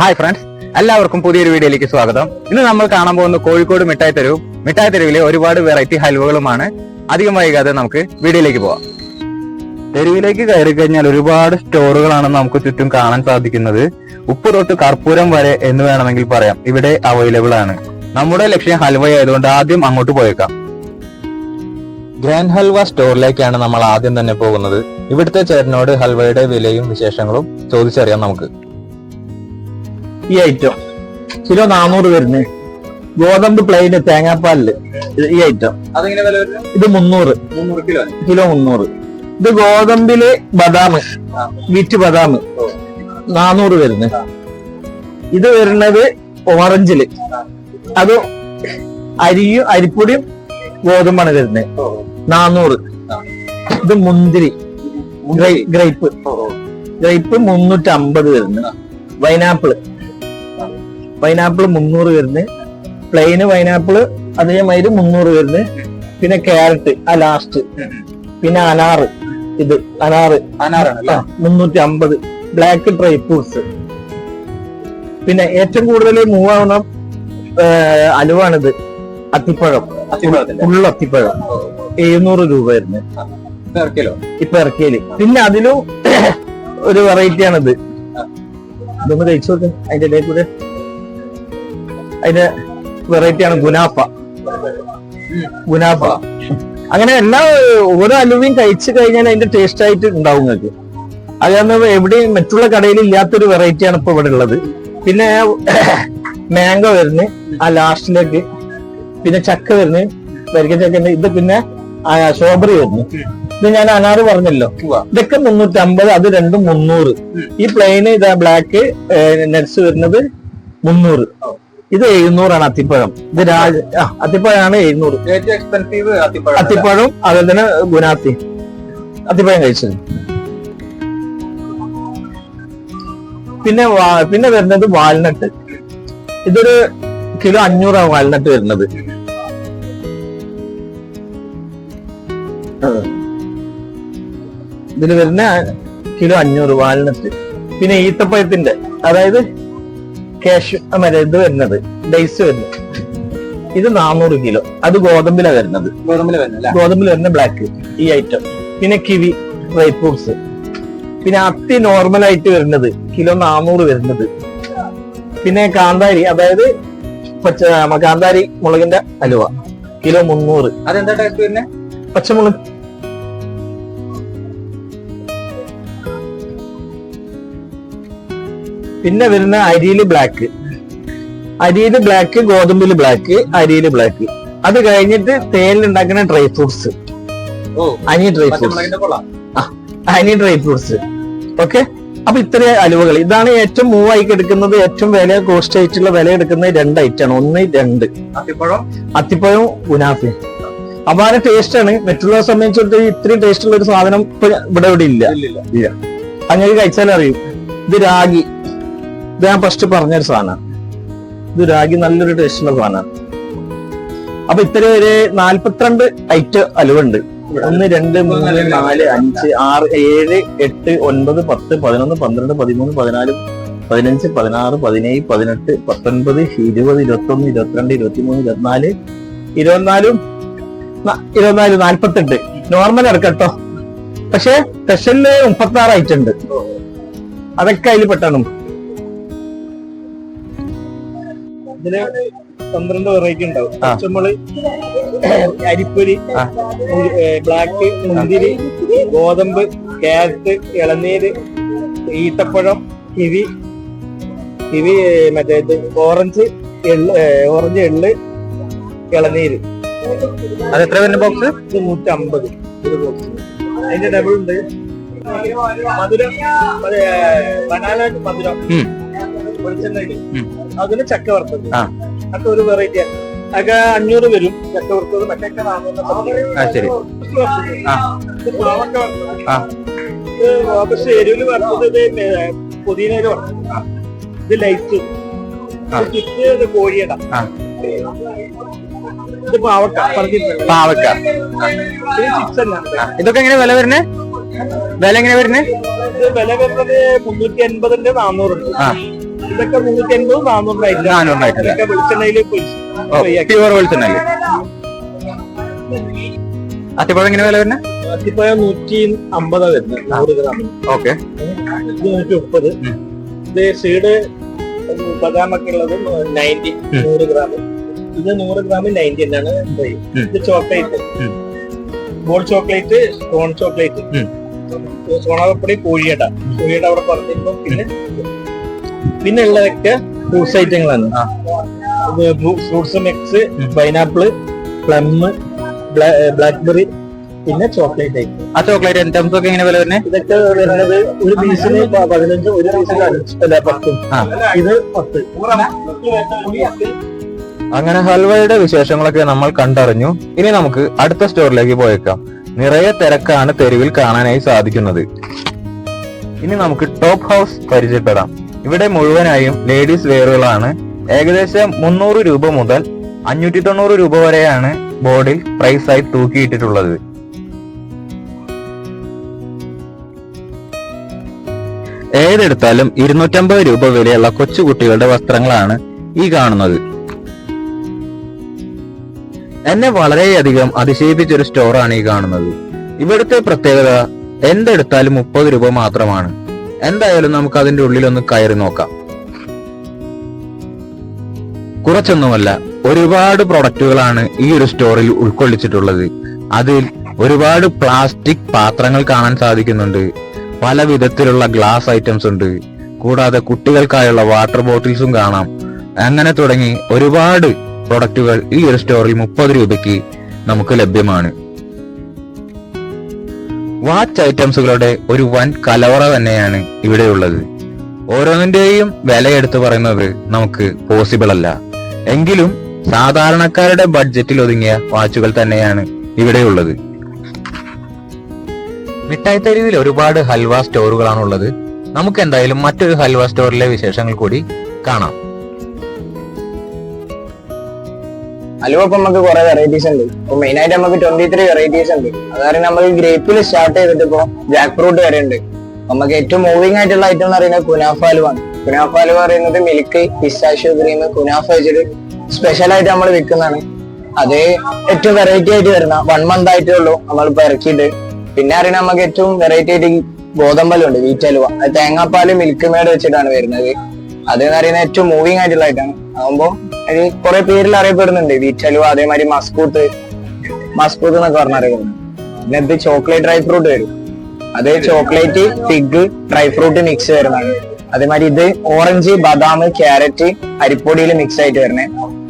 Hi friends എല്ലാവർക്കും പുതിയൊരു വീഡിയോയിലേക്ക് സ്വാഗതം. ഇന്ന് നമ്മൾ കാണാൻ പോകുന്ന കോഴിക്കോട് മിഠായി തെരുവ്. മിഠായി തെരുവിലെ ഒരുപാട് വെറൈറ്റി ഹൽവകളുമാണ്. അധികം വൈകാതെ നമുക്ക് വീഡിയോയിലേക്ക് പോവാം. തെരുവിലേക്ക് കയറി കഴിഞ്ഞാൽ ഒരുപാട് സ്റ്റോറുകളാണ് നമുക്ക് ചുറ്റും കാണാൻ സാധിക്കുന്നത്. ഉപ്പ് തൊട്ട് കർപ്പൂരം വരെ എന്ന് വേണമെങ്കിൽ പറയാം. ഇവിടെ അവൈലബിൾ ആണ്. നമ്മുടെ ലക്ഷ്യം ഹൽവ ആയതുകൊണ്ട് ആദ്യം അങ്ങോട്ട് പോയേക്കാം. ഗ്രാൻഡ് ഹൽവ സ്റ്റോറിലേക്കാണ് നമ്മൾ ആദ്യം തന്നെ പോകുന്നത്. ഇവിടുത്തെ ചേട്ടനോട് ഹൽവയുടെ വിലയും വിശേഷങ്ങളും ചോദിച്ചറിയാം നമുക്ക്. ഈ ഐറ്റം കിലോ നാനൂറ് വരുന്നത് ഗോതമ്പ് പ്ലെയിന് തേങ്ങാപ്പാലിൽ. ഈ ഐറ്റം ഇത് മുന്നൂറ്. കിലോ കിലോ മുന്നൂറ്. ഇത് ഗോതമ്പിൽ ബദാം വീറ്റ് ബദാം നാനൂറ് വരുന്നത് ഇത് വരുന്നത് ഓറഞ്ചിൽ അത് അരിയും അരിപ്പൊടിയും ഗോതമ്പാണ് വരുന്നത് നാനൂറ് ഇത് മുന്തിരി. Grey- grape. ഗ്രേപ്പ് മുന്നൂറ്റി അമ്പത് വരുന്നത് പൈനാപ്പിൾ. പൈനാപ്പിൾ മുന്നൂറ് വരുന്നത് പ്ലെയിന് പൈനാപ്പിൾ അതേമാതിരി മുന്നൂറ് വരുന്നത് പിന്നെ ക്യാരറ്റ് ആ ലാസ്റ്റ് പിന്നെ അനാറ് ഇത് അനാറ്. അനാറാണ് മുന്നൂറ്റി അമ്പത് ബ്ലാക്ക് ഡ്രൈ ഫ്രൂട്ട്സ് പിന്നെ ഏറ്റവും കൂടുതൽ മൂവ് ആവുന്ന അലുവാണിത്. അത്തിപ്പഴം. ഫുൾ അത്തിപ്പഴം. എഴുന്നൂറ് രൂപ വരുന്നത് ഇപ്പൊ ഇറക്കിയൽ പിന്നെ അതിലും ഒരു വെറൈറ്റി ആണിത്. ഇതൊന്ന് കഴിച്ചു നോക്കാം. അതിന്റെ ഇടയിൽ കൂടെ. അതിന്റെ വെറൈറ്റി ആണ് ഗുനാപ്പ. ഗുനാപ്പ. അങ്ങനെ എല്ലാ ഓരോ അലുവയും കഴിച്ചു കഴിഞ്ഞാൽ അതിന്റെ ടേസ്റ്റ് ആയിട്ട് ഉണ്ടാവും നിങ്ങൾക്ക്. അത് കാരണം എവിടെയും മറ്റുള്ള കടയിൽ ഇല്ലാത്തൊരു വെറൈറ്റിയാണ് ഇപ്പൊ ഇവിടെ ഉള്ളത്. പിന്നെ മാംഗോ വരുന്നത് ആ ലാസ്റ്റിലേക്ക് പിന്നെ ചക്ക വരുന്നത് വരിക്ക ചക്ക ഇത് പിന്നെ സ്ട്രോബെറി വരുന്നു. ഇത് ഞാൻ അനാറ് പറഞ്ഞല്ലോ. ഇതൊക്കെ മുന്നൂറ്റി അമ്പത് അത് രണ്ടും മുന്നൂറ്. ഈ പ്ലെയിന് ഇതാ ബ്ലാക്ക് നെറ്റ്സ് വരുന്നത് മുന്നൂറ്. ഇത് എഴുന്നൂറാണ് അത്തിപ്പഴം. ഇത് രാജ ആ അത്തിപ്പഴമാണ് എഴുന്നൂറ്. ഏറ്റവും എക്സ്പെൻസീവ് അത്തിപ്പഴം അത്തിപ്പഴം അതുപോലെ തന്നെ ഗുനാത്തി. അത്തിപ്പഴം കഴിച്ചത്. പിന്നെ പിന്നെ വരുന്നത് വാൽനട്ട്. ഇതൊരു കിലോ അഞ്ഞൂറാണ് വാൽനട്ട് വരുന്നത്. ഇതിൽ വരുന്ന കിലോ അഞ്ഞൂറ് വാൽനട്ട്. പിന്നെ ഈത്തപ്പഴത്തിന്റെ അതായത് ക്യാഷ് മറ്റേ ഇത് വരുന്നത്. ഡൈസ് വരുന്നത്. ഇത് നാനൂറ് കിലോ അത് ഗോതമ്പിലാ വരുന്നത്. ഗോതമ്പിൽ വരുന്നത് ഗോതമ്പില വരുന്ന ബ്ലാക്ക് ഈ ഐറ്റം പിന്നെ കിവി ഡ്രൈ ഫ്രൂട്ട്സ് പിന്നെ അത്തി നോർമൽ ആയിട്ട് വരുന്നത്. കിലോ നാനൂറ് വരുന്നത്. പിന്നെ കാന്താരി അതായത് പച്ച കാന്താരി മുളകിന്റെ അലുവ. കിലോ മുന്നൂറ്. അതെന്താ ടൈപ്പ് വരുന്നത്? പച്ചമുളക് പിന്നെ വരുന്ന അരിയിൽ ബ്ലാക്ക് അരിയിൽ ബ്ലാക്ക് ഗോതമ്പിൽ ബ്ലാക്ക് അരിയിൽ ബ്ലാക്ക് അത് കഴിഞ്ഞിട്ട് തേനിൽ ഉണ്ടാക്കുന്ന ഡ്രൈ ഫ്രൂട്ട്സ് അനി ഡ്രൈ ഫ്രൂട്ട്സ് അനി ഡ്രൈ ഫ്രൂട്ട്സ് ഓക്കെ അപ്പൊ ഇത്രയും അലുവകൾ ഇതാണ് ഏറ്റവും മൂവ് ആയി എടുക്കുന്നത് ഏറ്റവും വില കോസ്റ്റ് ആയിട്ടുള്ള വില എടുക്കുന്ന രണ്ട് ഐറ്റാണ് ഒന്ന് രണ്ട്. അത്തിപ്പഴം? അത്തിപ്പഴവും അപ്പൊ അപാര ടേസ്റ്റ് ആണ്. മറ്റുള്ള സംബന്ധിച്ചിട്ട് ഇത്രയും ടേസ്റ്റ് ഉള്ള ഒരു സാധനം ഇപ്പൊ ഇവിടെ ഇവിടെ ഇല്ല. ഇല്ല. അങ്ങനെ കഴിച്ചാൽ അറിയും. ഇത് രാഗി. ഇത് ഞാൻ ഫസ്റ്റ് പറഞ്ഞൊരു സാധനമാണ് ഇത് രാഗി നല്ലൊരു ടേസ്റ്റ് ഉള്ള സാധനമാണ് അപ്പൊ ഇത്ര ഒരു നാല്പത്തിരണ്ട് ഐറ്റ് അലുവുണ്ട്. ഒന്ന് രണ്ട് മൂന്ന് നാല് അഞ്ച് ആറ് ഏഴ് എട്ട് ഒൻപത് പത്ത് പതിനൊന്ന് പന്ത്രണ്ട് പതിമൂന്ന് പതിനാല് പതിനഞ്ച് പതിനാറ് പതിനേഴ് പതിനെട്ട് പത്തൊൻപത് ഇരുപത് ഇരുപത്തൊന്ന് ഇരുപത്തിരണ്ട് ഇരുപത്തിമൂന്ന് ഇരുപത്തിനാല് ഇരുപത്തിനാലും ഇരുപത്തിനാല് നാല്പത്തെട്ട് നോർമൽ ഇറക്കട്ടോ പക്ഷെ സ്പെഷ്യലിൽ മുപ്പത്തി ആറ് ഐറ്റം ഉണ്ട്. അതൊക്കെ അതിൽ പെട്ടാണ്. ഇതിൽ പന്ത്രണ്ട് വെറൈറ്റി ഉണ്ടാവും. പച്ചമുളി അരിപ്പൊരി ബ്ലാക്ക് മുന്തിരി ഗോതമ്പ് കാരറ്റ് ഇളനീര് ഈത്തപ്പഴം കിവി കിവി മറ്റേ ഓറഞ്ച് ഓറഞ്ച് എള്ള് ഇളനീര്. അത് എത്ര വരുന്ന ബോക്സ് ഇത് നൂറ്റി അമ്പത് ഒരു ബോക്സ് അതിന്റെ ഡബിൾ ഉണ്ട്. മധുരം ബനാന മധുരം. അതിന് ചക്ക വറുത്തത്. അത് ഒരു വെറൈറ്റി അക അഞ്ഞൂറ് വരും. ചക്ക വറുത്തത് മറ്റൊക്കെ ശരി. ഇത് പക്ഷെ എരിവിൽ വറുത്തത് ഇത് പുതിനയിൽ വറുത്തത്. ഇത് ലൈറ്റ്. ഇത് കോഴിയുടെ. ഇത് പാവക്ക പാവക്ക ഇതൊക്കെ എങ്ങനെ വില വരുന്നേ? വില എങ്ങനെ വരുന്നേ? വില വരുന്നത് മുന്നൂറ്റി എൺപതിന്റെ നാന്നൂറുണ്ട് ഇതൊക്കെ മുന്നൂറ്റി അൻപത് നാനൂറിനായിട്ടില്ല പ്യുവർ അത്തിപ്പഴം എങ്ങനെ വില വരുന്നത് അത്തിപ്പഴം നൂറ്റി അമ്പതാ വരുന്നത് നൂറ് ഗ്രാമിന് ഓക്കെ. ഇത് നൂറ്റി മുപ്പത്. ഇത് സീഡ് ബദാമൊക്കെ ഉള്ളത് നയന്റി നൂറ് ഗ്രാം. ഇത് നൂറ് ഗ്രാം നയന്റി. ഇത് chocolate. Goal chocolate stone chocolate. സോണാകപ്പടി കോഴിയട. കോഴിയട അവിടെ പറഞ്ഞിരുന്നു പിന്നെ പിന്നെ ഉള്ളതൊക്കെ fruits ഐറ്റങ്ങളാണ്. Fruits mix. Pineapple plum blackberry പിന്നെ ചോക്ലേറ്റ് ഐറ്റം ആ ചോക്ലേറ്റ് ഐറ്റംസ് ഒക്കെ എങ്ങനെ വില വരുന്നത് ഇതൊക്കെ വരുന്നത് ഒരു പീസിന് പതിനഞ്ച് ഒരു പീസിന് അല്ല പത്ത്. ഇത് പത്ത്. അങ്ങനെ ഹൽവയുടെ വിശേഷങ്ങളൊക്കെ നമ്മൾ കണ്ടറിഞ്ഞു. ഇനി നമുക്ക് അടുത്ത സ്റ്റോറിലേക്ക് പോയേക്കാം. നിറയെ തിരക്കാണ് തെരുവിൽ കാണാനായി സാധിക്കുന്നത്. ഇനി നമുക്ക് ടോപ്പ് ഹൗസ് പരിചയപ്പെടാം. ഇവിടെ മുഴുവനായും ലേഡീസ് വെയറുകളാണ് ഏകദേശം മുന്നൂറ് രൂപ മുതൽ അഞ്ഞൂറ്റി തൊണ്ണൂറ് രൂപ വരെയാണ് ബോർഡിൽ പ്രൈസായി തൂക്കിയിട്ടിട്ടുള്ളത്. ഏതെടുത്താലും ഇരുന്നൂറ്റമ്പത് രൂപ വിലയുള്ള കൊച്ചുകുട്ടികളുടെ വസ്ത്രങ്ങളാണ് ഈ കാണുന്നത്. എന്നെ വളരെയധികം അതിശയിപ്പിച്ചൊരു സ്റ്റോറാണ് ഈ കാണുന്നത്. ഇവിടുത്തെ പ്രത്യേകത എന്തെടുത്താലും മുപ്പത് രൂപ മാത്രമാണ്. എന്തായാലും നമുക്ക് അതിന്റെ ഉള്ളിൽ ഒന്ന് കയറി നോക്കാം. കുറച്ചൊന്നുമല്ല ഒരുപാട് പ്രൊഡക്റ്റുകളാണ് ഈ ഒരു സ്റ്റോറിൽ ഉൾക്കൊള്ളിച്ചിട്ടുള്ളത്. അതിൽ ഒരുപാട് പ്ലാസ്റ്റിക് പാത്രങ്ങൾ കാണാൻ സാധിക്കുന്നുണ്ട്. പല വിധത്തിലുള്ള ഗ്ലാസ് ഐറ്റംസ് ഉണ്ട്. കൂടാതെ കുട്ടികൾക്കായുള്ള വാട്ടർ ബോട്ടിൽസും കാണാം. അങ്ങനെ തുടങ്ങി ഒരുപാട് പ്രൊഡക്റ്റുകൾ ഈ ഒരു സ്റ്റോറിൽ മുപ്പത് രൂപയ്ക്ക് നമുക്ക് ലഭ്യമാണ്. വാച്ച് ഐറ്റംസുകളുടെ ഒരു വൻ കലവറ തന്നെയാണ് ഇവിടെയുള്ളത്. ഓരോന്നിന്റെയും വില എടുത്തു പറയുന്നത് നമുക്ക് പോസിബിൾ അല്ല. എങ്കിലും സാധാരണക്കാരുടെ ബഡ്ജറ്റിൽ ഒതുങ്ങിയ വാച്ചുകൾ തന്നെയാണ് ഇവിടെയുള്ളത്. മിഠായി തെരുവിൽ ഒരുപാട് ഹൽവ സ്റ്റോറുകളാണുള്ളത്. നമുക്ക് എന്തായാലും മറ്റൊരു ഹൽവ സ്റ്റോറിലെ വിശേഷങ്ങൾ കൂടി കാണാം. അലുവ ഇപ്പൊ നമുക്ക് കുറെ വെറൈറ്റീസ് ഉണ്ട്. ഇപ്പൊ മെയിൻ ആയിട്ട് നമുക്ക് ട്വന്റി ത്രീ വെറൈറ്റീസ് ഉണ്ട്. അതായത് നമുക്ക് ഗ്രേപ്പിൽ സ്റ്റാർട്ട് ചെയ്തിട്ട് ഇപ്പൊ ജാക്ക് ഫ്രൂട്ട് വരെ ഉണ്ട്. നമുക്ക് ഏറ്റവും മൂവിംഗ് ആയിട്ടുള്ള ഐറ്റം എന്ന് പറയുന്നത് കുനാഫ കുനാഫാലു പറയുന്നത് മിൽക്ക് പിസ്റ്റാഷ്യോ ക്രീം കുനാഫ വെച്ചിട്ട് സ്പെഷ്യൽ ആയിട്ട് നമ്മൾ വിൽക്കുന്നതാണ് അത് ഏറ്റവും വെറൈറ്റി ആയിട്ട് വരുന്ന വൺ മന്ത് ആയിട്ടേ ഉള്ളൂ നമ്മളിപ്പോ ഇറക്കിയിട്ട്. പിന്നെ അറിയണ നമുക്ക് ഏറ്റവും വെറൈറ്റി ആയിട്ട് ഗോതമ്പലുണ്ട് വീറ്റലുവ അത് തേങ്ങാപ്പാൽ മിൽക്ക് മേഡ് വെച്ചിട്ടാണ് വരുന്നത്. അത് എന്ന് പറയുന്നത് ഏറ്റവും മൂവിങ് ആയിട്ടുള്ള ആയിട്ടാണ്. ആകുമ്പോ അത് കുറെ പേരിൽ അറിയപ്പെടുന്നുണ്ട്. വീച്ചലു അതേമാതിരി മസ്കൂത്ത് മസ്കൂത്ത് എന്നൊക്കെ പറഞ്ഞ അറിയപ്പെടുന്നു പിന്നെ ഇത് ചോക്ലേറ്റ് ഡ്രൈ ഫ്രൂട്ട് വരും. അത് chocolate fig dry fruit mix വരുന്നതാണ്. അതേമാതിരി ഇത് ഓറഞ്ച് ബദാം ക്യാരറ്റ് അരിപ്പൊടിയിൽ മിക്സ് ആയിട്ട്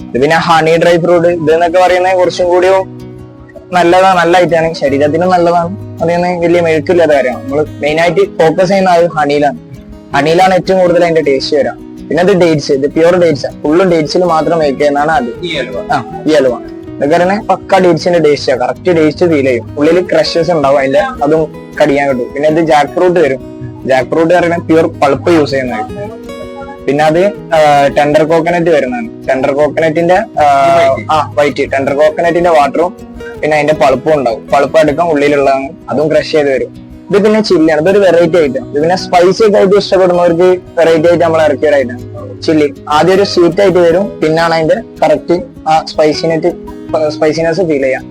ഇത് പിന്നെ ഹണി ഡ്രൈ ഫ്രൂട്ട് ഇത് എന്നൊക്കെ പറയുന്നത് കുറച്ചും കൂടി നല്ലതാണ് നല്ല ഐറ്റാണ് ശരീരത്തിനും നല്ലതാണ്. അതിന് വലിയ മെഴുക്കില്ലാത്ത കാര്യമാണ്. നമ്മൾ മെയിൻ ആയിട്ട് ഫോക്കസ് ചെയ്യുന്നത് ഹണിയിലാണ് ഹണിയിലാണ് ഏറ്റവും കൂടുതൽ അതിന്റെ ടേസ്റ്റ് വരാം. പിന്നെ ഇത് ഡേറ്റ്സ് ഇത് പ്യൂർ ഡേറ്റ്സ് ഫുള്ളും ഡേറ്റ്സിൽ മാത്രം മേക്ക് ചെയ്യുന്നതാണ് അത് ആ ഈ അലുവ. പക്ക ഡേറ്റ്സിന്റെ ടേസ്റ്റ് കറക്റ്റ് ടേസ്റ്റ് ഫീൽ ചെയ്യും. ഉള്ളിൽ ക്രഷസ് ഉണ്ടാവും അതിന്റെ അതും കടിക്കാൻ കിട്ടും. പിന്നെ ഇത് ജാക്ക് ഫ്രൂട്ട് വരും. ജാക്ക് ഫ്രൂട്ട് പറയുന്നത് പ്യൂർ പൾപ്പ് യൂസ് ചെയ്യുന്നത് പിന്നെ അത് ടെൻഡർ കോക്കനറ്റ് വരുന്നതാണ്. ടെൻഡർ കോക്കനറ്റിന്റെ ആ വൈറ്റ് ടെൻഡർ കോക്കനറ്റിന്റെ വാട്ടറും പിന്നെ അതിന്റെ പളുപ്പും ഉണ്ടാവും. പളുപ്പ് എടുക്കാൻ ഉള്ളിലുള്ളതാണ്. അതും ക്രഷ് ചെയ്ത് വരും. ഇത് പിന്നെ ചില്ലിയാണ് ഇതൊരു വെറൈറ്റി ആയിട്ട് ഇത് പിന്നെ സ്പൈസി ഒക്കെ ആയിട്ട് ഇഷ്ടപ്പെടുന്നവർക്ക് വെറൈറ്റി ആയിട്ട് നമ്മൾ ഇറക്കിയ ഒരു item. ചില്ലി ആദ്യം ഒരു സ്വീറ്റ് ആയിട്ട് വരും. പിന്നാണ് അതിന്റെ കറക്റ്റ് ആ സ്പൈസിനെറ്റ് സ്പൈസിനെസ് ഫീൽ ചെയ്യാം.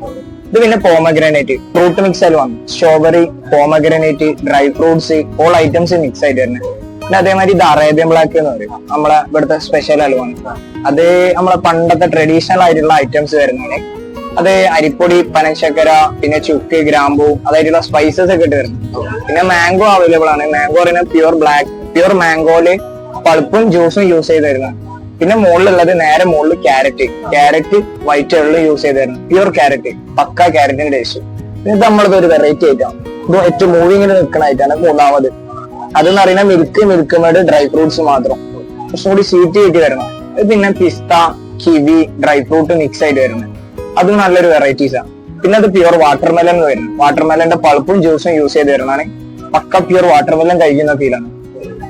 ഇത് പിന്നെ പോമഗ്രാനൈറ്റ് ഫ്രൂട്ട് മിക്സ് ആയാലും വന്നു. Strawberry pomegranate dry fruits all items mix ആയിട്ട് വരുന്നത് പിന്നെ അതേമാതിരി ഇത് അറേബ്യൻ ബ്ലാക്ക് എന്ന് പറയും. നമ്മളെ ഇവിടുത്തെ സ്പെഷ്യൽ അലുവാണ് അത് നമ്മളെ പണ്ടത്തെ ട്രഡീഷണൽ ആയിട്ടുള്ള ഐറ്റംസ് വരുന്നതാണ്. അത് അരിപ്പൊടി പനശക്കര പിന്നെ ചുക്ക് ഗ്രാമ്പു അതായിട്ടുള്ള സ്പൈസസ് ഒക്കെ ഇട്ട് വരുന്നത്. പിന്നെ മാംഗോ അവൈലബിൾ ആണ്. മാംഗോ പറയുന്നത് പ്യൂർ ബ്ലാക്ക് പ്യൂർ മാംഗോയിൽ പൾപ്പും ജ്യൂസും യൂസ് ചെയ്ത് വരുന്നത് പിന്നെ മുകളിലുള്ളത് നേരെ മുകളിൽ ക്യാരറ്റ് ക്യാരറ്റ് വൈറ്റ് എള്ള് യൂസ് ചെയ്ത് വരുന്നത് പ്യൂർ ക്യാരറ്റ് പക്ക ക്യാരറ്റിന്റെ ടേസ്റ്റ് ഇത് നമ്മളത് ഒരു വെറൈറ്റി ആയിട്ടാണ്. ഇത് ഏറ്റവും മൂവിങ്ങിൽ നിൽക്കുന്ന ആയിട്ടാണ് മൂന്നാമത്. അതെന്ന് പറയുന്ന മിൽക്ക് മിൽക്ക് ഡ്രൈ ഫ്രൂട്ട്സ് മാത്രം. കുറച്ചും കൂടി സ്വീറ്റ് കിട്ടി വരണം പിന്നെ pista kiwi dry fruit mix ആയിട്ട് വരുന്നത് അത് നല്ലൊരു വെറൈറ്റീസ് ആണ്. പിന്നെ അത് പ്യൂർ വാട്ടർമെലൻ എന്ന് വരുന്നത്. വാട്ടർമെലന്റെ പൾപ്പും ജ്യൂസും യൂസ് ചെയ്ത് വരുന്നതാണ്. പക്ക പ്യൂർ വാട്ടർമെലൻ കഴിക്കുന്ന ഫീലാണ്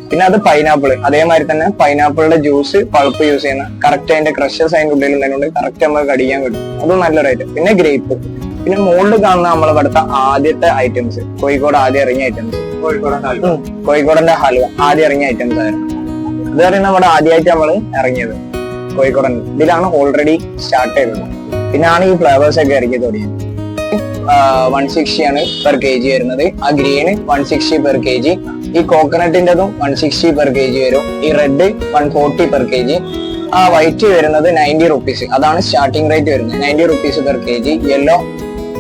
പിന്നെ അത് പൈനാപ്പിൾ അതേമാതിരി തന്നെ പൈനാപ്പിളിന്റെ ജ്യൂസ് പൾപ്പ് യൂസ് ചെയ്യുന്ന കറക്റ്റ് അതിന്റെ ക്രഷസ് അതിന്റെ ഉള്ളിൽ ഉള്ളതുകൊണ്ട് കറക്റ്റ് നമുക്ക് കടിക്കാൻ കിട്ടും. അതും നല്ലൊരു ഐറ്റം പിന്നെ ഗ്രേപ്പ് പിന്നെ മുകളിൽ കാണുന്ന നമ്മൾ ഇവിടുത്തെ ആദ്യത്തെ ഐറ്റംസ് കോഴിക്കോട് ആദ്യം ഇറങ്ങിയ ഐറ്റംസ് കോഴിക്കോടന്റെ ഹൽവ. ആദ്യം ഇറങ്ങിയ ഐറ്റംസ് ആയിരുന്നു. ഇത് പറയുന്നത് നമ്മുടെ ആദ്യമായിട്ട് നമ്മൾ ഇറങ്ങിയത്. കോഴിക്കോടൻ. ഇതിലാണ് ഓൾറെഡി സ്റ്റാർട്ട് ചെയ്തത്. പിന്നാണ് ഈ ഫ്ലേവേഴ്സ് ഒക്കെ ഇറക്കി തുടങ്ങിയത് വൺ സിക്സ്റ്റി ആണ് പെർ കെ ജി വരുന്നത്. ആ green one sixty per K G ഈ കോക്കനട്ടിന്റെതും one sixty per K G വരും. ഈ red one forty per K G ആ വൈറ്റ് വരുന്നത് നയന്റി റുപ്പീസ് അതാണ് സ്റ്റാർട്ടിംഗ് റേറ്റ് വരുന്നത്. Ninety rupees per K G yellow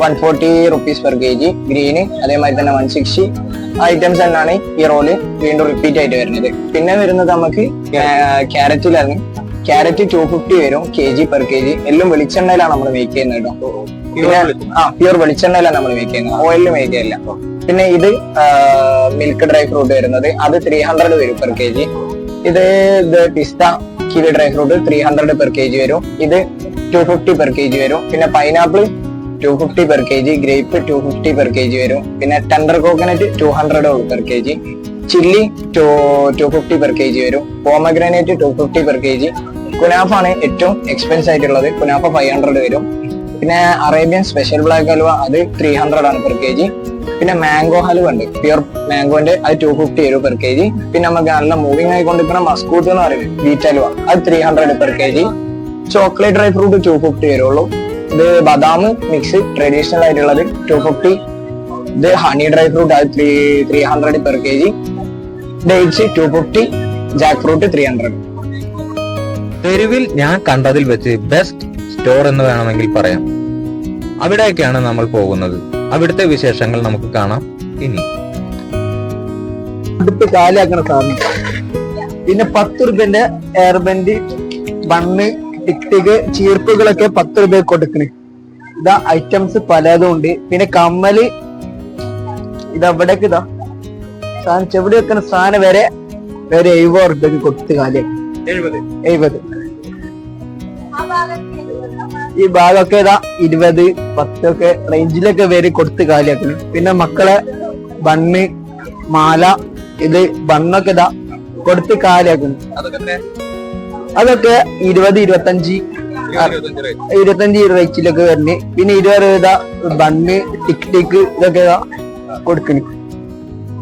one forty rupees per K G green അതേമാതിരി തന്നെ one sixty items തന്നെയാണ് ഈ റോൾ വീണ്ടും റിപ്പീറ്റ് ആയിട്ട് വരുന്നത്. പിന്നെ വരുന്നത് നമുക്ക് ക്യാരറ്റിലാണ് ക്യാരറ്റ് ടു ഫിഫ്റ്റി വരും K G per K G എല്ലാം വെളിച്ചെണ്ണയിലാണ് നമ്മൾ മേക്ക് ചെയ്യുന്നത് കേട്ടോ പിന്നെ ആ പ്യൂർ വെളിച്ചെണ്ണയിലാണ് നമ്മൾ മേക്ക് ചെയ്യുന്നത്. ഓയിലിൽ മേക്ക് ചെയ്യില്ല പിന്നെ ഇത് മിൽക്ക് ഡ്രൈ ഫ്രൂട്ട് വരുന്നത്. അത് ത്രീ ഹൺഡ്രഡ് വരും പെർ കെ ജി ഇത് ഇത് പിസ്ത kiwi dry fruit three hundred per K G വരും. ഇത് two fifty per K G വരും. പിന്നെ pineapple two fifty per K G grape two fifty per K G വരും. പിന്നെ tender coconut two hundred per K G chilli two two fifty per K G വരും. Pomegranate two fifty per K G കുനാഫാണ് ഏറ്റവും expense ആയിട്ടുള്ളത്. Kunafa five hundred വരും. പിന്നെ Arabian special black halwa അത് three hundred ആണ് per K G പിന്നെ mango halwa ഉണ്ട്. Pure മാംഗോന്റെ അത് ടു ഫിഫ്റ്റി വരും പെർ കെ ജി പിന്നെ നമുക്ക് നല്ല മൂവിങ് ആയിക്കൊണ്ടിരിക്കുന്ന മസ്കൂട്ട് എന്ന് പറയുന്നത് ബീറ്റ് ഹൽവ അത് three hundred per K G chocolate dry fruit two fifty വരുള്ളൂ. ഇത് ബദാം മിക്സ് ട്രഡീഷണൽ ആയിട്ടുള്ളത് ടു ഫിഫ്റ്റി ഇത് ഹണി ഡ്രൈ ഫ്രൂട്ട് അത് three three hundred per K G dates two fifty jackfruit three hundred തെരുവിൽ ഞാൻ കണ്ടതിൽ വെച്ച് ബെസ്റ്റ് സ്റ്റോർ എന്ന് വേണമെങ്കിൽ പറയാം. അവിടേക്കാണ് നമ്മൾ പോകുന്നത്. അവിടുത്തെ വിശേഷങ്ങൾ നമുക്ക് കാണാം ഇനി. സാധനം. പിന്നെ പത്ത് റുപ്യന്റെ എയർബെൻഡ് ബണ്ണ് ടിക്ടിക് ടിക് ചീർപ്പുകളൊക്കെ പത്ത് രൂപ കൊടുക്കണേ. ഇതാ ഐറ്റംസ് പലതും ഉണ്ട്. പിന്നെ കമ്മൽ ഇതവിടേക്ക് ഇതാ. സാധനം ചെവിടി വെക്കുന്ന സാധനം വരെ വരെ എഴുപത് റുപ്യക്ക് കൊടുത്ത് കാലിയാക്കി. എഴുപത്. ഈ ഭാഗമൊക്കെ ഇതാ ഇരുപത് പത്തൊക്കെ റേഞ്ചിലൊക്കെ വരെ കൊടുത്ത് കാലിയാക്കണം പിന്നെ മക്കളെ ബണ്ണ് മാല ഇത് ബണ്ണൊക്കെ ഇതാ കൊടുത്ത് കാലിയാക്കണം അതൊക്കെ ഇരുപത് ഇരുപത്തഞ്ച് ഇരുപത്തഞ്ച് റേഞ്ചിലൊക്കെ വരുന്നത് പിന്നെ ഇരുപത് ഇതാ ബണ്ണ് ടിക് ടിക്ക് ഇതൊക്കെ ഇതാ കൊടുക്കണ്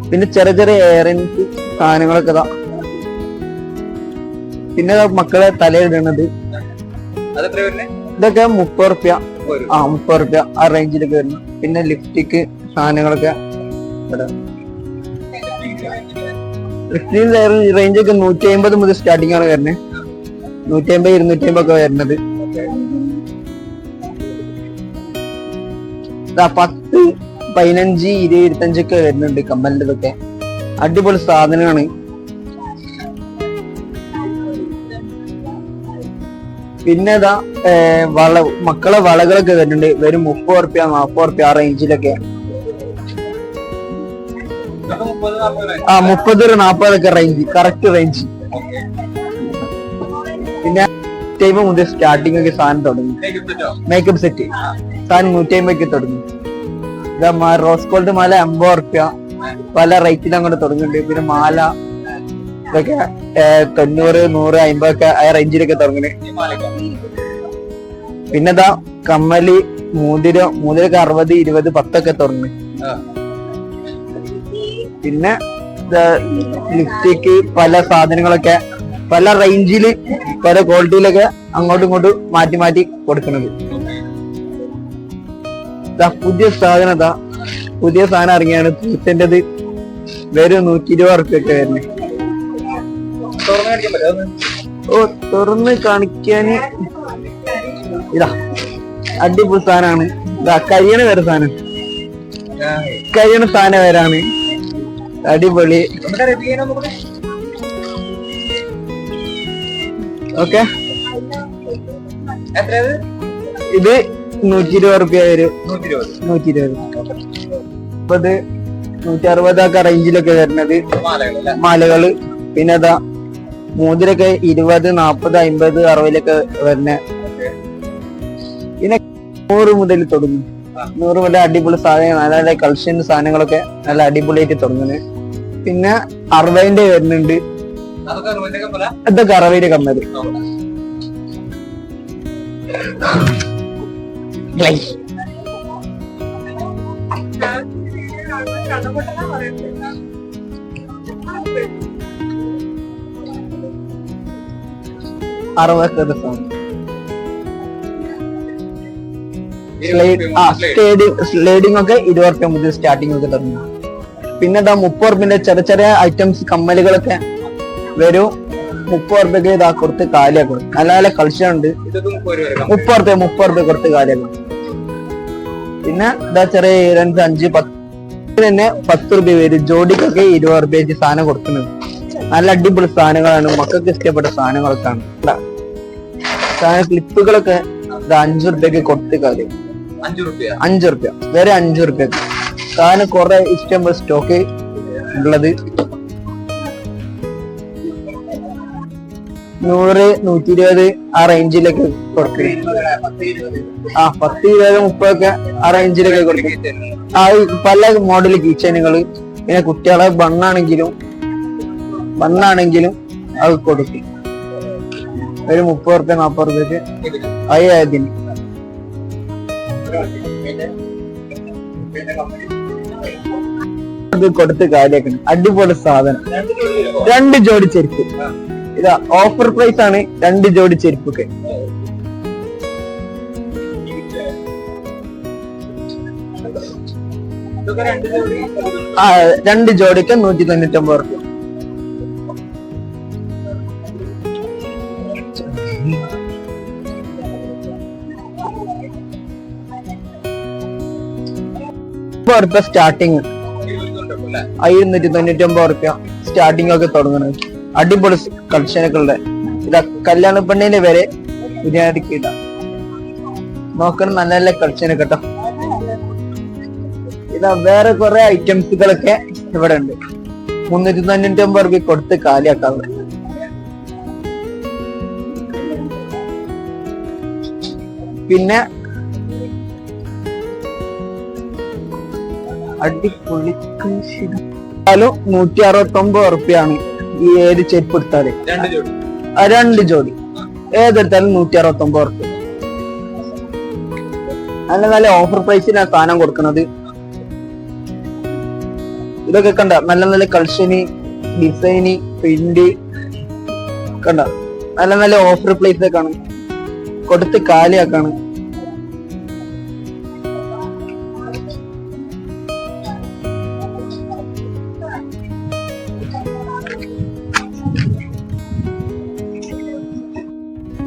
പിന്നെ ചെറിയ ചെറിയ എയറിൻസ് സാധനങ്ങളൊക്കെ ഇതാ പിന്നെ മക്കളെ തലയിടണത്. ഇതൊക്കെ മുപ്പത് റുപ്യ. ആ മുപ്പത് റുപ്യ ആ റേഞ്ചിലൊക്കെ വരുന്നു. പിന്നെ ലിപ്സ്റ്റിക്ക് സാധനങ്ങളൊക്കെ ഇവിടെ. ലിപ്സ്റ്റിക് റേഞ്ച് ഒക്കെ നൂറ്റി അമ്പത് മുതൽ സ്റ്റാർട്ടിംഗ് ആണ് വരുന്നത് നൂറ്റി അമ്പത് ഇരുന്നൂറ്റി അമ്പത് ഒക്കെ വരുന്നത് പത്ത് പതിനഞ്ച് ഇരുപത് ഇരുപത്തഞ്ചൊക്കെ വരുന്നുണ്ട് കമ്മലിന്റെ ഇതൊക്കെ അടിപൊളി സാധനമാണ് പിന്നെ ഇതാ വള മക്കളെ വളകളൊക്കെ വരുന്നുണ്ട് വെറും മുപ്പത് റുപ്യ നാപ്പത് റുപ്യ ആ റേഞ്ചിലൊക്കെ ആ മുപ്പത് നാപ്പതൊക്കെ റേഞ്ച് കറക്റ്റ് റേഞ്ച് പിന്നെ ടൈം മുതൽ സ്റ്റാർട്ടിംഗ് ഒക്കെ സാധനം തുടങ്ങി. മേക്കപ്പ് സെറ്റ് സാധനം നൂറ്റി അമ്പതൊക്കെ തുടങ്ങി. ഇതാ റോസ് ഗോൾഡ് മാല അമ്പത് റുപ്യ പല റേറ്റിൽ അങ്ങോട്ട് തുടങ്ങുന്നുണ്ട് പിന്നെ മാല ഇതൊക്കെ തൊണ്ണൂറ് നൂറ് അമ്പതൊക്കെ ആ റേഞ്ചിലൊക്കെ തുടങ്ങുന്നത് പിന്നെതാ കമ്മൽ മൂതിരം മൂതിരൊക്കെ അറുപത് ഇരുപത് പത്തൊക്കെ തുടങ്ങി പിന്നെ ലിപ്സ്റ്റിക്ക് പല സാധനങ്ങളൊക്കെ പല റേഞ്ചിൽ പല ക്വാളിറ്റിയിലൊക്കെ അങ്ങോട്ടും ഇങ്ങോട്ടും മാറ്റി മാറ്റി കൊടുക്കുന്നത്. പുതിയ സാധനം എന്താ? പുതിയ സാധനം ഇറങ്ങിയാണ്. പൂച്ചന്റെത് വെറും നൂറ്റി ഇരുപത് ഉറുപ്പ്യൊക്കെ വരുന്നത് ഓ തുറന്ന് കാണിക്കാന് ഇതാ അടിപൊളി സാധനമാണ്. ഇതാ കഴിയണ വേറെ സാധനം. കഴിയണ സാധനം വരാണ് അടിപൊളി. ഓക്കെ. ഇത് നൂറ്റി ഇരുപത് റുപ്യ വരും. നൂറ്റി ഇരുപത് മുപ്പത് നൂറ്റി അറുപതൊക്കെ റേഞ്ചിലൊക്കെ വരുന്നത്. മാലകൾ. പിന്നെ അതാ മോതിരൊക്കെ ഇരുപത് നാപ്പത് അമ്പത് അറുപതിലൊക്കെ വരുന്ന പിന്നെ നൂറ് മുതൽ തുടങ്ങും. നൂറ് മുതൽ അടിപൊളി സാധനങ്ങൾ നല്ല നല്ല കളക്ഷൻ സാധനങ്ങളൊക്കെ നല്ല അടിപൊളിയായിട്ട് തുടങ്ങുന്നത്. പിന്നെ അറുപതിന്റെ വരുന്നുണ്ട്. ഇതൊക്കെ അറുപതിന്റെ കമ്മൽ. Thank സാധനം സ്ലേഡിംഗ് ഒക്കെ ഇരുപത് റുപ്യ മുതൽ സ്റ്റാർട്ടിംഗ് ഒക്കെ തുടങ്ങി. പിന്നെ ഇതാ മുപ്പത് റുപ്യന്റെ ചെറിയ ചെറിയ ഐറ്റംസ് കമ്മലുകളൊക്കെ വരും. മുപ്പത് റുപ്യക്ക് ഇതാ കൊടുത്ത് കാലിയാക്കും നല്ല നല്ല കളിച്ചുണ്ട് മുപ്പത് റുപ്യ മുപ്പത് റുപ്യ കൊടുത്ത് കാലിയാക്കും പിന്നെ ഇതാ ചെറിയ രണ്ട് അഞ്ച് പത്ത്. തന്നെ പത്ത് റുപ്യ വരും. ജോഡിക്കൊക്കെ ഇരുപത് റുപ്യ സാധനം കൊടുക്കുന്നത് നല്ല അടിപൊളി സാധനങ്ങളാണ്. മക്കൾക്ക് ഇഷ്ടപ്പെട്ട സാധനങ്ങളൊക്കെയാണ്. സാധന ക്ലിപ്പുകളൊക്കെ അഞ്ചു റുപ്യക്ക് കൊടുത്ത് കാര്യം അഞ്ചു റുപ്യ വേറെ അഞ്ചു റുപ്യക്ക് സാധനം കുറെ ഇഷ്ടം സ്റ്റോക്ക് ഉള്ളത്. നൂറ് നൂറ്റി ഇരുപത് ആ റേഞ്ചിലൊക്കെ കൊടുക്കും. ആ പത്ത് ഇരുപത് മുപ്പതൊക്കെ ആ റേഞ്ചിലൊക്കെ കൊടുക്കും. ആ പല മോഡൽ കിച്ചണുകൾ പിന്നെ കുട്ടികളെ ബണ്ണാണെങ്കിലും ബണ്ണാണെങ്കിലും അത് കൊടുക്കും. ഒരു മുപ്പത് റുപ്യ നാപ്പത് റുപ്യക്ക് അയ്യായിരത്തിന്. അത് കൊടുത്ത് കാര്യാക്കണം അടിപൊളി സാധനം. രണ്ട് ജോഡി ചെരുപ്പ്. ഇതാ ഓഫർ പ്രൈസ് ആണ് രണ്ട് ജോഡി ചെരുപ്പൊക്കെ. ആ രണ്ട് ജോഡിക്ക് നൂറ്റി തൊണ്ണൂറ്റി ഒമ്പത് റുപ്യ. റുപ്യ സ്റ്റാർട്ടിങ് ഇരുന്നൂറ്റി തൊണ്ണൂറ്റി ഒമ്പത് റുപ്യ സ്റ്റാർട്ടിംഗ് ഒക്കെ തുടങ്ങുന്നത് അടിപൊളി കളക്ഷനൊക്കെ ഇതാ കല്യാണ പെണ്ണിന്റെ വരെ ഇടാം നോക്കണം നല്ല നല്ല കളക്ഷനൊക്കെ കേട്ടോ. ഇതാ വേറെ കുറെ ഐറ്റംസുകളൊക്കെ ഇവിടെ ഉണ്ട് മുന്നൂറ്റി തൊണ്ണൂറ്റി ഒമ്പത് റുപ്യ കൊടുത്ത് കാലിയാക്കാം പിന്നെ അടിപൊളി ാലും നൂറ്റി അറുപത്തൊമ്പത് ഉറപ്പിയാണ് ഈ ഏത് ചെരുപ്പ് എടുത്താൽ. രണ്ട് ജോഡി. ഏതെടുത്താലും നൂറ്റി അറുപത്തൊമ്പത് ഉറപ്പി ഉറുപ്പ്യ നല്ല നല്ല ഓഫർ പ്രൈസിനാണ് സാധനം കൊടുക്കുന്നത്. ഇതൊക്കെ കണ്ട? നല്ല നല്ല കളക്ഷന് ഡിസൈന് പ്രിന്റ് കണ്ട? നല്ല നല്ല ഓഫർ പ്ലേസ് ഒക്കെ ആണ് കൊടുത്ത് കാലിയാക്കാണ്.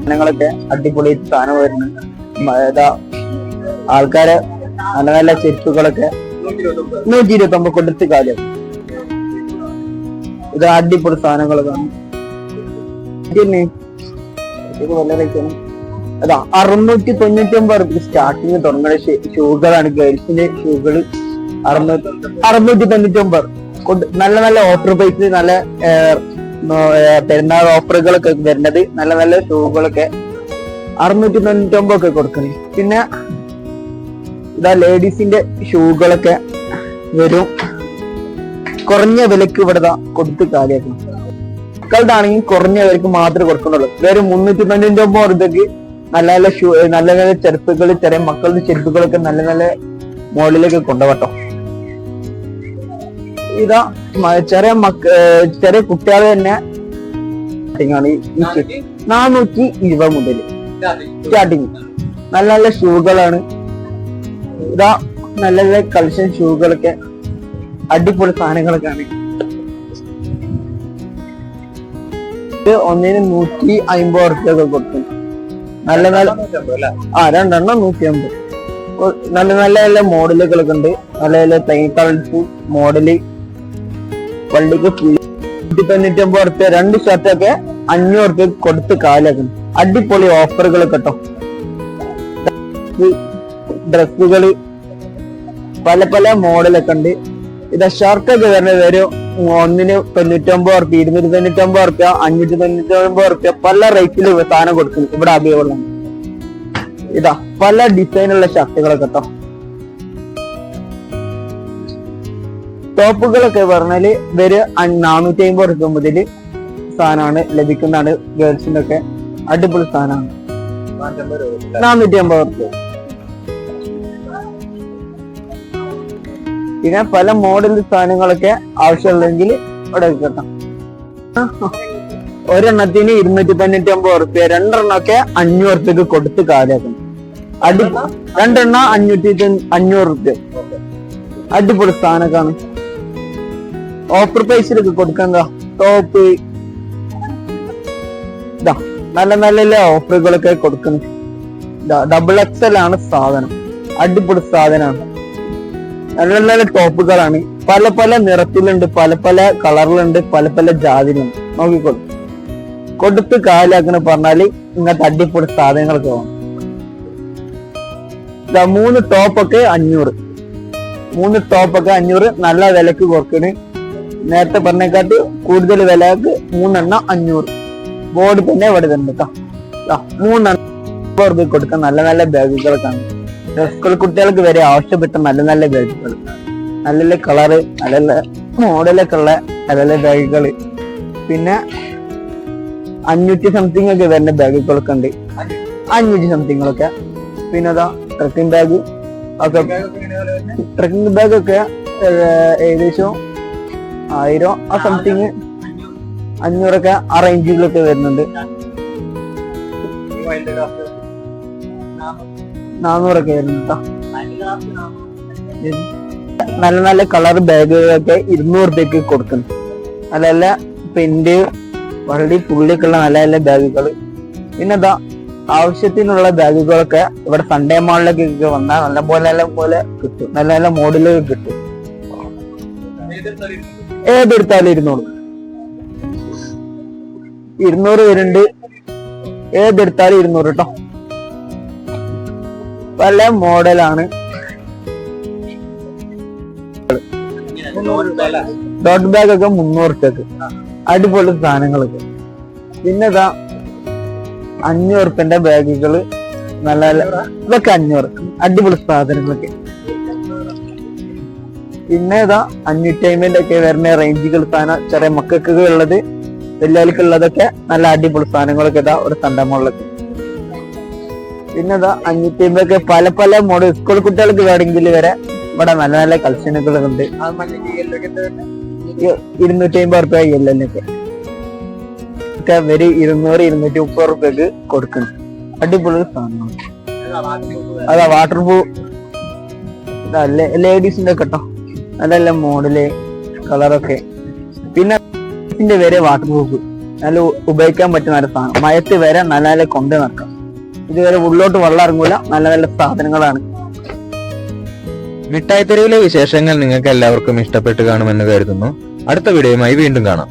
സാധനങ്ങളൊക്കെ അടിപൊളി സാധനം വരുന്നു. ഏതാ ആൾക്കാരെ നല്ല നല്ല ചെരുപ്പുകളൊക്കെ നൂറ്റി ഇരുപത്തി ഒമ്പത് കൊടുത്ത് കാലം ഇത് അടിപൊളി rate ആണ്. അതാ അറുന്നൂറ്റി തൊണ്ണൂറ്റി ഒമ്പത് റുപ്യ സ്റ്റാർട്ടിങ് തുടങ്ങുന്ന ഷൂകളാണ് ഗേൾസിന്റെ ഷൂകൾ അറുന്നൂറ്റി തൊണ്ണൂറ്റി ഒമ്പത് നല്ല നല്ല ഓഫർ പ്രൈസ് നല്ല പെരുന്നാൾ ഓഫറുകളൊക്കെ വരുന്നത്. നല്ല നല്ല ഷൂകളൊക്കെ അറുന്നൂറ്റി തൊണ്ണൂറ്റി ഒമ്പത് ഒക്കെ കൊടുക്കണേ. പിന്നെ ഇതാ ലേഡീസിന്റെ ഷൂകളൊക്കെ വരും. കുറഞ്ഞ വിലക്ക് ഇവിടെ കൊടുത്ത് കാര്യമാക്കണം. മക്കളുടെ കുറഞ്ഞ വിലക്ക് മാത്രമേ കൊടുക്കുന്നുള്ളൂ. വേറെ മുന്നൂറ്റി തൊണ്ണൂറ്റി ഒമ്പത് റുപ്യക്ക് നല്ല നല്ല ഷൂ നല്ല നല്ല ചെരുപ്പുകൾ ചെറിയ മക്കളുടെ ചെരുപ്പുകളൊക്കെ നല്ല നല്ല മോഡലൊക്കെ കൊണ്ടുപോട്ടോ ഇതാ ചെറിയ മക്ക ചെറിയ കുട്ടികൾ തന്നെ ആണ്. നാനൂറ്റി ഇരുപത് മുതൽ സ്റ്റാർട്ടിങ്. നല്ല നല്ല ഷൂകളാണ്. ഇതാ നല്ല നല്ല കളക്ഷൻ ഷൂകളൊക്കെ അടിപൊളി സാധനങ്ങളൊക്കെ ഇത് ഒന്നിന് നൂറ്റി അമ്പത് റുപ്യൊക്കെ കൊടുക്കും. നല്ല നല്ല ആ രണ്ടെണ്ണം നൂറ്റി അമ്പത് നല്ല നല്ല നല്ല മോഡലുകളൊക്കെ ഉണ്ട്. നല്ല നല്ല തൈ കളേഴ്സ് മോഡൽ. പള്ളിക്ക് നൂറ്റി തൊണ്ണൂറ്റി ഒമ്പത് ഉറുപ്പ്യ രണ്ട് ഷർട്ടൊക്കെ അഞ്ഞൂറ് ഉറുപ്പ്യ കൊടുത്ത് കാലാക്കുന്നു അടിപൊളി ഓഫറുകൾ കേട്ടോ. ഡ്രസ്സുകൾ പല പല മോഡലൊക്കെ ഉണ്ട്. ഇത് ഷർട്ടൊക്കെ വരുന്നത് ഒരു ഒന്നിന് തൊണ്ണൂറ്റൊമ്പത് ഉറുപ്പ്യ ഇരുന്നൂറ്റി തൊണ്ണൂറ്റൊമ്പത് ഉറുപ്പ്യ അഞ്ഞൂറ്റി തൊണ്ണൂറ്റൊമ്പത് ഉറുപ്പ്യ പല റേറ്റിൽ സാധനം കൊടുക്കുന്നു. ഇവിടെ അവൈലബിൾ ആണ് ഇതാ പല ഡിസൈനുള്ള ഷർട്ടുകളൊക്കെ കേട്ടോ ടോപ്പുകളൊക്കെ പറഞ്ഞാൽ ഇവർ നാനൂറ്റി അമ്പത് റുപ്യ മുതൽ സാധനമാണ് ലഭിക്കുന്നതാണ് ഗേൾസിന്റെ ഒക്കെ അടിപൊളി സാധനമാണ്. നാനൂറ്റി അമ്പത് റുപ്യ പിന്നെ പല മോഡൽ സാധനങ്ങളൊക്കെ ആവശ്യമുള്ളെങ്കിൽ അവിടെ കിട്ടാം ഒരെണ്ണത്തിന് ഇരുന്നൂറ്റി തൊണ്ണൂറ്റി ഒമ്പത് ഉറുപ്പ്യ രണ്ടെണ്ണമൊക്കെ അഞ്ഞൂറ് ഉറുപ്പ്യക്ക് കൊടുത്ത് കാലാക്കണം അടി രണ്ടെണ്ണ അഞ്ഞൂറ്റി അഞ്ഞൂറ് ഉറുപ്പ്യ അടിപൊളി സ്ഥാനക്കാണ് ഓഫർ പ്രൈസിലൊക്കെ കൊടുക്കണ്ട ടോപ്പ് ഇതാ നല്ല നല്ല ഓഫറുകളൊക്കെ കൊടുക്കുന്നു. ഡബിൾ എക്സൽ ആണ് സാധനം. അടിപൊളി സാധനമാണ്. നല്ല നല്ല ടോപ്പുകളാണ്. പല പല നിറത്തിലുണ്ട് പല പല കളറിലുണ്ട് പല പല ജാതിയിലുണ്ട് നോക്കിക്കോളൂ. കൊടുത്ത് കാലാക്കണ പറഞ്ഞാൽ ഇങ്ങനത്തെ അടിപൊളി സാധനങ്ങളൊക്കെ വേണം. മൂന്ന് ടോപ്പൊക്കെ അഞ്ഞൂറ്. മൂന്ന് ടോപ്പൊക്കെ അഞ്ഞൂറ് നല്ല വിലക്ക് കൊടുക്കണ്. നേരത്തെ പറഞ്ഞേക്കാട്ട് കൂടുതൽ വിലക്ക് മൂന്നെണ്ണം അഞ്ഞൂറ്. ബോർഡ് തന്നെ ഇവിടെ തന്നെ കേട്ടോ മൂന്നെണ്ണം കൊടുക്കാൻ നല്ല നല്ല ബാഗുകളൊക്കെയാണ് സ്കൂൾ കുട്ടികൾക്ക് വരെ ആവശ്യപ്പെട്ട നല്ല നല്ല ബാഗുകൾ നല്ല നല്ല കളറ് നല്ല നല്ല മോഡലൊക്കെ ഉള്ള നല്ല നല്ല ബാഗുകൾ പിന്നെ അഞ്ഞൂറ്റി സംതിങ് ഒക്കെ വരുന്ന ബാഗുകളൊക്കെ ഉണ്ട്. അഞ്ഞൂറ്റി സംതിങ്ങളൊക്കെ പിന്നെ അതാ ട്രക്കിംഗ് ബാഗ് ഒക്കെ. ട്രക്കിംഗ് ബാഗ് ഒക്കെ ഏകദേശം ആയിരം ആ സംതിങ് അഞ്ഞൂറൊക്കെ ആ റേഞ്ചിലൊക്കെ വരുന്നുണ്ട്. നാനൂറൊക്കെ വരുന്നു ട്ടോ. നല്ല നല്ല കളർ ബാഗുകളൊക്കെ ഇരുന്നൂറ് രൂപയ്ക്ക് കൊടുക്കുന്നു. നല്ല നല്ല പ്രിന്റ് വളരെ പുള്ളിക്കുള്ള നല്ല നല്ല ബാഗുകൾ പിന്നെന്താ ആവശ്യത്തിനുള്ള ബാഗുകളൊക്കെ ഇവിടെ സൺഡേ മാളിലേക്ക് വന്നാൽ നല്ല പോലെ നല്ല പോലെ കിട്ടും. നല്ല നല്ല മോഡലുകൾ കിട്ടും. ഏതെടുത്താലും ഇരുന്നൂറ്. ഇരുന്നൂറ് വരുന്നുണ്ട്. ഏതെടുത്താലും ഇരുന്നൂറ് കേട്ടോ പല മോഡലാണ്. ഡോട്ട് ബാഗ് ഒക്കെ മുന്നൂറ് ഉറുപ്പ്യക്ക് അടിപൊളി സാധനങ്ങളൊക്കെ. പിന്നെ ഇതാ അഞ്ഞൂറ് ബാഗുകൾ നല്ല നല്ല ഇതൊക്കെ അഞ്ഞൂറ്. അടിപൊളി സാധനങ്ങളൊക്കെ. പിന്നെ ഇതാ അഞ്ഞൂറ്റി അമ്പതിന്റെ ഒക്കെ വരുന്ന റേഞ്ചുകൾ സാധനം ചെറിയ മക്കൾക്ക് ഉള്ളത് വെല്ലുവിളിക്കുള്ളതൊക്കെ നല്ല അടിപൊളി സാധനങ്ങളൊക്കെ ഇതാ ഒരു സണ്ടമുള്ളൊക്കെ പിന്നെ അഞ്ഞൂറ്റി അമ്പതൊക്കെ പല പല മോഡൽ സ്കൂൾ കുട്ടികൾക്ക് വേണമെങ്കിൽ വരെ ഇവിടെ നല്ല നല്ല ഇ- ഇരുന്നൂറ്റി അമ്പത് റുപ്യ എല്ലൊക്കെ ഒക്കെ ഇരുന്നൂറ് ഇരുന്നൂറ്റി മുപ്പത് റുപ്യക്ക് കൊടുക്കുന്നു അടിപൊളി സാധനമാണ് അതാ വാട്ടർ പ്രൂഫ് ലേഡീസിന്റെ കേട്ടോ നല്ല മോഡൽ കളറൊക്കെ പിന്നെ വരെ വാട്ടർ പ്രൂഫ് നല്ല ഉപയോഗിക്കാൻ പറ്റുന്ന ഒരു സാധനം. മയത്ത് വരെ നല്ല നല്ല കൊണ്ട് നടക്കാം. ഇതുവരെ ഉള്ളോട്ട് വെള്ളം ഇറങ്ങൂല. നല്ല നല്ല സാധനങ്ങളാണ്. മിഠായി തെരുവിലെ വിശേഷങ്ങൾ നിങ്ങൾക്ക് എല്ലാവർക്കും ഇഷ്ടപ്പെട്ട് കാണുമെന്ന് കരുതുന്നു. അടുത്ത വീഡിയോയുമായി വീണ്ടും കാണാം.